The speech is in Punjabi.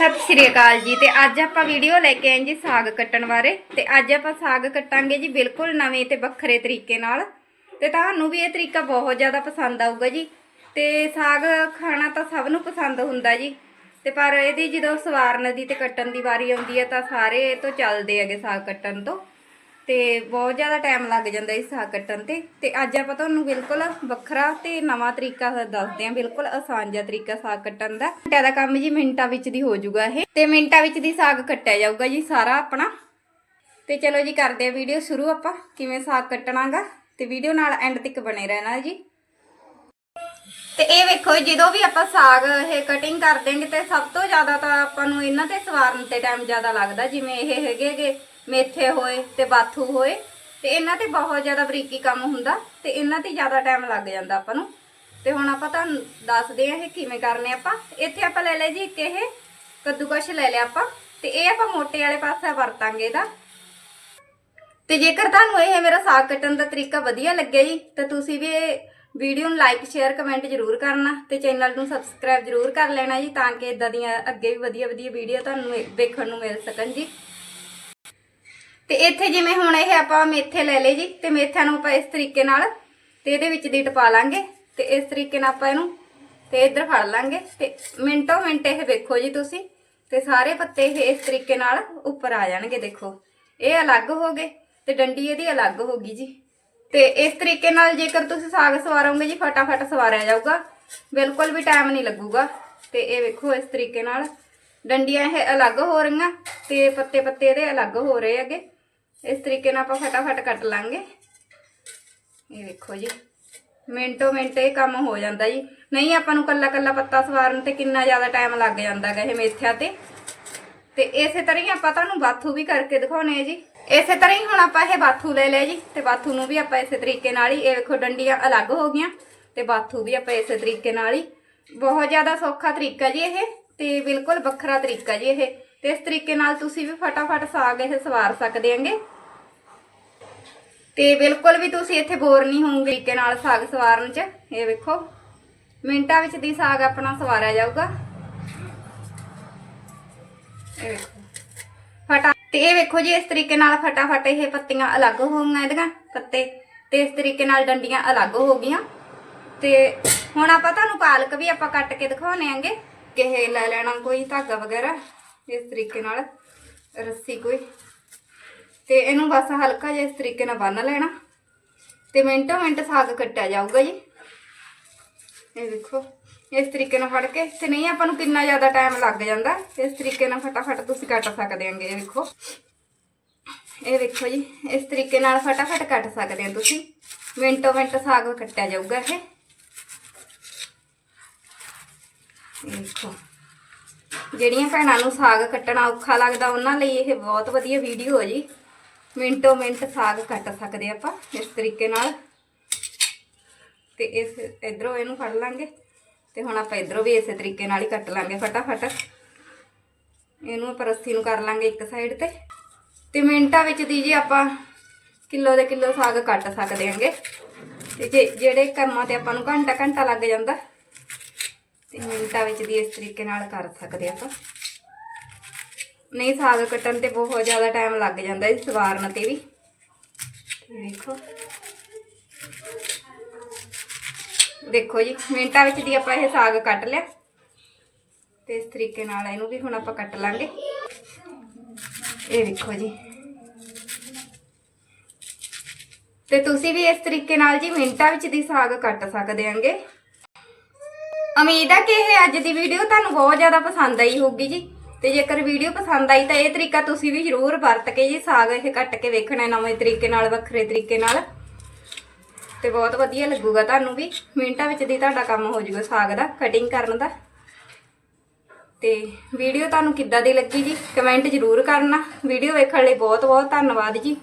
ਸਤਿ ਸ਼੍ਰੀ ਅਕਾਲ ਜੀ ਤੇ ਅੱਜ ਆਪਾਂ ਵੀਡੀਓ ਲੈ ਕੇ ਆਏ ਜੀ ਸਾਗ ਕੱਟਣ ਬਾਰੇ ਤੇ ਅੱਜ ਆਪਾਂ ਸਾਗ ਕੱਟਾਂਗੇ ਜੀ ਬਿਲਕੁਲ ਨਵੇਂ ਤੇ ਵੱਖਰੇ ਤਰੀਕੇ ਨਾਲ ਤੇ ਤੁਹਾਨੂੰ ਵੀ ਇਹ ਤਰੀਕਾ ਬਹੁਤ ਜ਼ਿਆਦਾ ਪਸੰਦ ਆਊਗਾ ਜੀ ਤੇ ਸਾਗ ਖਾਣਾ ਤਾਂ ਸਭ ਨੂੰ ਪਸੰਦ ਹੁੰਦਾ ਜੀ ਤੇ ਪਰ ਇਹਦੀ ਜਦੋਂ ਸਵਾਰਨ ਦੀ ਤੇ ਕੱਟਣ ਦੀ ਵਾਰੀ ਆਉਂਦੀ ਹੈ ਤਾਂ ਸਾਰੇ ਇਹ ਤੋਂ ਚੱਲਦੇ ਹੈਗੇ ਸਾਗ ਕੱਟਣ ਤੋਂ ਤੇ ਬਹੁਤ ਜ਼ਿਆਦਾ ਟਾਈਮ ਲੱਗ ਜਾਂਦਾ ਇਸ ਸਾਗ ਕੱਟਣ ਤੇ। ਤੇ ਅੱਜ ਆਪਾਂ ਤੁਹਾਨੂੰ ਬਿਲਕੁਲ ਵੱਖਰਾ ਤੇ ਨਵਾਂ ਤਰੀਕਾ ਦੱਸਦੇ ਹਾਂ। ਬਿਲਕੁਲ ਆਸਾਨ ਜਿਹਾ ਤਰੀਕਾ ਸਾਗ ਕੱਟਣ ਦਾ। ਘੰਟਾ ਦਾ ਕੰਮ ਜੀ ਮਿੰਟਾਂ ਵਿੱਚ ਦੀ ਹੋ ਜਾਊਗਾ ਇਹ। ਤੇ ਮਿੰਟਾਂ ਵਿੱਚ ਦੀ ਸਾਗ ਕੱਟਿਆ ਜਾਊਗਾ ਜੀ ਸਾਰਾ ਆਪਣਾ। ਤੇ ਚਲੋ ਜੀ ਕਰਦੇ ਆ ਵੀਡੀਓ ਸ਼ੁਰੂ ਆਪਾਂ। ਕਿਵੇਂ ਸਾਗ ਕੱਟਣਾਗਾ? ਤੇ ਵੀਡੀਓ ਨਾਲ ਐਂਡ ਤੱਕ ਬਣੇ ਰਹਿਣਾ ਜੀ। ਤੇ ਇਹ ਵੇਖੋ, ਜਦੋਂ ਵੀ ਆਪਾਂ ਸਾਗ ਇਹ ਕਟਿੰਗ ਕਰ ਦੇਂਗੇ ਤੇ ਸਭ ਤੋਂ ਜ਼ਿਆਦਾ ਤਾਂ ਆਪਾਂ ਨੂੰ ਇਹਨਾਂ ਤੇ ਸਵਾਰਨ ਤੇ ਟਾਈਮ ਜ਼ਿਆਦਾ ਲੱਗਦਾ। ਜਿਵੇਂ ਇਹ ਹੈਗੇਗੇ ਮੇਥੇ ਹੋਏ ਤੇ ਬਾਥੂ ਹੋਏ ਤੇ ਇਹਨਾਂ ਤੇ ਬਹੁਤ ਜ਼ਿਆਦਾ ਬਰੀਕੀ ਕੰਮ ਹੁੰਦਾ ਤੇ ਇਹਨਾਂ ਤੇ ਜ਼ਿਆਦਾ ਟਾਈਮ ਲੱਗ ਜਾਂਦਾ ਆਪਾਂ ਨੂੰ। ਤੇ ਹੁਣ ਆਪਾਂ ਤੁਹਾਨੂੰ ਦੱਸਦੇ ਆ ਇਹ ਕਿਵੇਂ ਕਰਨੇ ਆਪਾਂ। ਇੱਥੇ ਆਪਾਂ ਲੈ ਲਿਆ ਜੀ ਇੱਕ ਇਹ ਕੱਦੂਕਸ਼ ਲੈ ਲਿਆ ਆਪਾਂ ਤੇ ਇਹ ਆਪਾਂ ਮੋਟੇ ਵਾਲੇ ਪਾਸੇ ਵਰਤਾਂਗੇ ਇਹਦਾ। ਤੇ ਜੇਕਰ ਤੁਹਾਨੂੰ ਇਹ ਮੇਰਾ ਸਾਗ ਕੱਟਣ ਦਾ ਤਰੀਕਾ ਵਧੀਆ ਲੱਗਿਆ ਜੀ, ਤਾਂ ਤੁਸੀਂ ਵੀ ਇਹ ਵੀਡੀਓ ਨੂੰ ਲਾਈਕ ਸ਼ੇਅਰ ਕਮੈਂਟ ਜ਼ਰੂਰ ਕਰਨਾ ਤੇ ਚੈਨਲ ਨੂੰ ਸਬਸਕ੍ਰਾਈਬ ਜ਼ਰੂਰ ਕਰ ਲੈਣਾ ਜੀ, ਤਾਂ ਕਿ ਇਦਾਂ ਦੀਆਂ ਅੱਗੇ ਵੀ ਵਧੀਆ ਵਧੀਆ ਵੀਡੀਓ ਤੁਹਾਨੂੰ ਇਹ ਵੇਖਣ ਨੂੰ ਮਿਲ ਸਕਣ ਜੀ। ਤੇ ਇੱਥੇ ਜਿਵੇਂ ਹੁਣ ਇਹ ਆਪਾਂ ਮੇਥੇ ਲੈ ਲਏ ਜੀ, ਤੇ ਮੇਥਿਆਂ ਨੂੰ ਆਪਾਂ ਇਸ ਤਰੀਕੇ ਨਾਲ ਤੇ ਇਹਦੇ ਵਿੱਚ ਦੀ ਟਪਾ ਲਾਂਗੇ, ਤੇ ਇਸ ਤਰੀਕੇ ਨਾਲ ਆਪਾਂ ਇਹਨੂੰ ਤੇ ਇੱਧਰ ਫੜ ਲਾਂਗੇ, ਤੇ ਮਿੰਟੋ ਮਿੰਟ ਇਹ ਵੇਖੋ ਜੀ ਤੁਸੀਂ, ਤੇ ਸਾਰੇ ਪੱਤੇ ਇਹ ਇਸ ਤਰੀਕੇ ਨਾਲ ਉੱਪਰ ਆ ਜਾਣਗੇ ਦੇਖੋ। ਇਹ ਅਲੱਗ ਹੋ ਗਏ, ਤੇ ਡੰਡੀ ਇਹਦੀ ਅਲੱਗ ਹੋ ਗਈ ਜੀ। ਤੇ ਇਸ ਤਰੀਕੇ ਨਾਲ ਜੇਕਰ ਤੁਸੀਂ ਸਾਗ ਸਵਾਰੋਗੇ ਜੀ, ਫਟਾਫਟ ਸਵਾਰਿਆ ਜਾਊਗਾ, ਬਿਲਕੁਲ ਵੀ ਟਾਈਮ ਨਹੀਂ ਲੱਗੂਗਾ। ਤੇ ਇਹ ਵੇਖੋ ਇਸ ਤਰੀਕੇ ਨਾਲ, ਡੰਡੀਆਂ ਇਹ ਅਲੱਗ ਹੋ ਰਹੀਆਂ, ਤੇ ਪੱਤੇ ਪੱਤੇ ਇਹਦੇ ਅਲੱਗ ਹੋ ਰਹੇ ਹੈਗੇ। ਇਸ ਤਰੀਕੇ ਨਾਲ ਆਪਾਂ ਫਟਾਫਟ ਕੱਟ ਲਾਂਗੇ। ਇਹ ਵੇਖੋ ਜੀ। ਮਿੰਟੋ ਮਿੰਟ ਇਹ ਕੰਮ ਹੋ ਜਾਂਦਾ ਜੀ। ਨਹੀਂ, ਆਪਾਂ ਨੂੰ ਕੱਲਾ ਕੱਲਾ ਪੱਤਾ ਸਵਾਰਨ ਤੇ ਕਿੰਨਾ ਜ਼ਿਆਦਾ ਟਾਈਮ ਲੱਗ ਜਾਂਦਾ ਗਾ ਇਹ ਮੇਥਿਆਂ ਤੇ। ਤੇ ਇਸੇ ਤਰ੍ਹਾਂ ਹੀ ਆਪਾਂ ਤੁਹਾਨੂੰ ਬਾਥੂ ਵੀ ਕਰਕੇ ਦਿਖਾਉਣੇ ਆ ਜੀ। ਇਸੇ ਤਰ੍ਹਾਂ ਹੀ ਹੁਣ ਆਪਾਂ ਇਹ ਬਾਥੂ ਲੈ ਲਿਆ ਜੀ। ਤੇ ਬਾਥੂ ਨੂੰ ਵੀ ਆਪਾਂ ਇਸੇ ਤਰੀਕੇ ਨਾਲ ਹੀ, ਇਹ ਵੇਖੋ ਡੰਡੀਆਂ ਅਲੱਗ ਹੋ ਗਈਆਂ। ਤੇ ਬਾਥੂ ਵੀ ਆਪਾਂ ਇਸੇ ਤਰੀਕੇ ਨਾਲ ਹੀ। ਬਹੁਤ ਜ਼ਿਆਦਾ ਸੌਖਾ ਤਰੀਕਾ ਜੀ ਇਹ। ਤੇ ਬਿਲਕੁਲ ਵੱਖਰਾ ਤਰੀਕਾ ਜੀ ਇਹ। ਤੇ ਇਸ ਤਰੀਕੇ ਨਾਲ ਤੁਸੀਂ ਵੀ ਫਟਾਫਟ ਸਾਗ ਇਹ ਸਵਾਰ ਸਕਦੇ ਆਂਗੇ ਤੇ ਬਿਲਕੁਲ ਵੀ ਤੁਸੀਂ ਇੱਥੇ ਬੋਰ ਨਹੀਂ ਹੋਵੋਗੇ ਤਰੀਕੇ ਨਾਲ ਸਾਗ ਸਵਾਰਨ 'ਚ। ਇਹ ਵੇਖੋ, ਮਿੰਟਾਂ ਵਿੱਚ ਦੀ ਸਾਗ ਆਪਣਾ ਸਵਾਰਿਆ ਜਾਊਗਾ। ਇਹ ਵੇਖੋ। ਫਟਾ ਤੇ ਇਹ ਵੇਖੋ ਜੀ, ਇਸ ਤਰੀਕੇ ਨਾਲ ਫਟਾਫਟ ਇਹ ਪੱਤੀਆਂ ਅਲੱਗ ਹੋ ਇਹਦੀਆਂ, ਪੱਤੇ। ਤੇ ਇਸ ਤਰੀਕੇ ਨਾਲ ਡੰਡੀਆਂ ਅਲੱਗ ਹੋ ਗਈਆਂ। ਤੇ ਹੁਣ ਆਪਾਂ ਤੁਹਾਨੂੰ ਪਾਲਕ ਵੀ ਆਪਾਂ ਕੱਟ ਕੇ ਦਿਖਾਉਣੇ ਆਂਗੇ ਕਿ ਇਹ ਲੈ ਲੈਣਾ ਕੋਈ ਧਾਗਾ ਵਗੈਰਾ। ਇਸ ਤਰੀਕੇ ਨਾਲ ਰੱਸੀ ਕੋਈ। ਤੇ ਇਹਨੂੰ ਬਸ ਹਲਕਾ ਜਿਹਾ ਇਸ ਤਰੀਕੇ ਨਾਲ ਬੰਨ ਲੈਣਾ। ਤੇ ਮਿੰਟੋ ਮਿੰਟ ਸਾਗ ਕੱਟਿਆ ਜਾਊਗਾ ਜੀ। ਇਹ ਦੇਖੋ, ਇਸ ਤਰੀਕੇ ਨਾਲ ਫੜ ਕੇ। ਤੇ ਨਹੀਂ, ਆਪਾਂ ਨੂੰ ਕਿੰਨਾ ਜ਼ਿਆਦਾ ਟਾਈਮ ਲੱਗ ਜਾਂਦਾ। ਇਸ ਤਰੀਕੇ ਨਾਲ ਫਟਾਫਟ ਤੁਸੀਂ ਕੱਟ ਸਕਦੇ ਆਂਗੇ ਇਹ ਦੇਖੋ। ਇਹ ਦੇਖੋ ਜੀ, ਇਸ ਤਰੀਕੇ ਨਾਲ ਫਟਾਫਟ ਕੱਟ ਸਕਦੇ ਆ ਤੁਸੀਂ। ਮਿੰਟੋ ਮਿੰਟ ਸਾਗ ਕੱਟਿਆ ਜਾਊਗਾ ਇਹ। ਇਹ ਦੇਖੋ। ਜਿਹੜੀਆਂ ਭੈਣਾਂ ਨੂੰ ਸਾਗ ਕੱਟਣਾ ਔਖਾ ਲੱਗਦਾ, ਉਹਨਾਂ ਲਈ ਇਹ ਬਹੁਤ ਵਧੀਆ ਵੀਡੀਓ ਹੈ ਜੀ। ਮਿੰਟੋ ਮਿੰਟ ਸਾਗ ਕੱਟ ਸਕਦੇ ਆਪਾਂ ਇਸ ਤਰੀਕੇ ਨਾਲ। ਤੇ ਇਸ ਇਧਰੋਂ ਇਹਨੂੰ ਫੜ ਲਾਂਗੇ ਤੇ ਹੁਣ ਆਪਾਂ ਇਧਰੋਂ ਵੀ ਇਸੇ ਤਰੀਕੇ ਨਾਲ ਹੀ ਕੱਟ ਲਾਂਗੇ ਫਟਾਫਟ। ਇਹਨੂੰ ਆਪਾਂ ਰੱਸੀ ਨੂੰ ਕਰ ਲਾਂਗੇ ਇੱਕ ਸਾਈਡ ਤੇ। ਤੇ ਮਿੰਟਾਂ ਵਿੱਚ ਦੀ ਜੀ ਆਪਾਂ ਕਿਲੋ ਦੇ ਕਿਲੋ ਸਾਗ ਕੱਟ ਸਕਦੇ ਹਾਂਗੇ ਤੇ ਜੇ, ਜਿਹੜੇ ਕੰਮਾਂ ਤੇ ਆਪਾਂ ਨੂੰ ਘੰਟਾ ਘੰਟਾ ਲੱਗ ਜਾਂਦਾ ਤੇ ਮਿੰਟਾਂ ਵਿੱਚ ਦੀ ਇਸ ਤਰੀਕੇ ਨਾਲ ਕਰ ਸਕਦੇ ਆਪਾਂ। ਨਹੀਂ, ਸਾਗ ਕੱਟਣ ਤੇ ਬਹੁਤ ਜ਼ਿਆਦਾ ਟਾਈਮ ਲੱਗ ਜਾਂਦਾ ਇਸ ਸਵਾਰਨ ਤੇ ਵੀ। ਤੇ ਵੇਖੋ। ਦੇਖੋ ਜੀ, ਮਿੰਟਾਂ ਵਿੱਚ ਦੀ ਆਪਾਂ ਇਹ ਸਾਗ ਕੱਟ ਲਿਆ। ਤੇ ਇਸ ਤਰੀਕੇ ਨਾਲ ਇਹਨੂੰ ਵੀ ਹੁਣ ਆਪਾਂ ਕੱਟ ਲਾਂਗੇ। ਇਹ ਵੇਖੋ ਜੀ। ਤੇ ਤੁਸੀਂ ਵੀ ਇਸ ਤਰੀਕੇ ਨਾਲ ਜੀ ਮਿੰਟਾਂ ਵਿੱਚ ਦੀ ਸਾਗ ਕੱਟ ਸਕਦੇ ਆਂਗੇ। ਉਮੀਦ ਹੈ ਕਿ ਇਹ ਅੱਜ ਦੀ ਵੀਡੀਓ ਤੁਹਾਨੂੰ ਬਹੁਤ ਜ਼ਿਆਦਾ ਪਸੰਦ ਆਈ ਹੋਊਗੀ ਜੀ। ਤੇ ਜੇਕਰ ਵੀਡੀਓ ਪਸੰਦ ਆਈ ਤਾਂ ਇਹ ਤਰੀਕਾ ਤੁਸੀਂ ਵੀ ਜ਼ਰੂਰ ਵਰਤ ਕੇ ਜੀ, ਸਾਗ ਇਹ ਕੱਟ ਕੇ ਵੇਖਣਾ ਨਵੇਂ ਤਰੀਕੇ ਨਾਲ, ਵੱਖਰੇ ਤਰੀਕੇ ਨਾਲ। ਤੇ ਬਹੁਤ ਵਧੀਆ ਲੱਗੂਗਾ ਤੁਹਾਨੂੰ ਵੀ। ਮਿੰਟਾਂ ਵਿੱਚ ਦੀ ਤੁਹਾਡਾ ਕੰਮ ਹੋ ਜਾਊਗਾ ਸਾਗ ਦਾ ਕਟਿੰਗ ਕਰਨ ਦਾ। ਤੇ ਵੀਡੀਓ ਤੁਹਾਨੂੰ ਕਿੱਦਾਂ ਦੀ ਲੱਗੀ ਜੀ ਕਮੈਂਟ ਜ਼ਰੂਰ ਕਰਨਾ। ਵੀਡੀਓ ਵੇਖਣ ਲਈ ਬਹੁਤ ਬਹੁਤ ਧੰਨਵਾਦ ਜੀ।